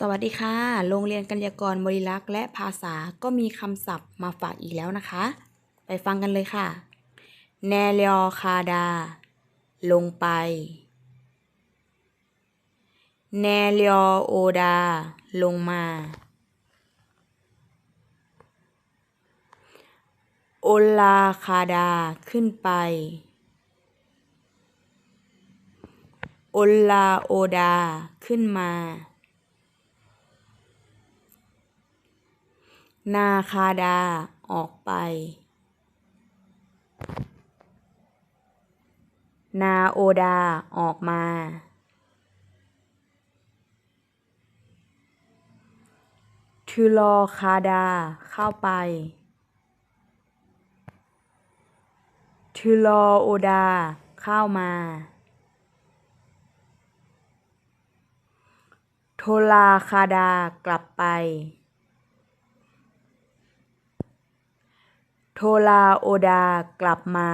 สวัสดีค่ะ โรงเรียนกัญญากรบริลักษ์และภาษาก็มีคำศัพท์มาฝากอีกแล้วนะคะ ไปฟังกันเลยค่ะ แนเลียคาดา ลงไป แนเลียโอดา ลงมา โอลาคาดา ขึ้นไป โอลาโอดา ขึ้นมา นาคาดาออกไป นาโอดาออกมาทูลอคาดาเข้าไปทูลอโอดาเข้ามาโทลาคาดากลับไป โทลาโอดากลับมา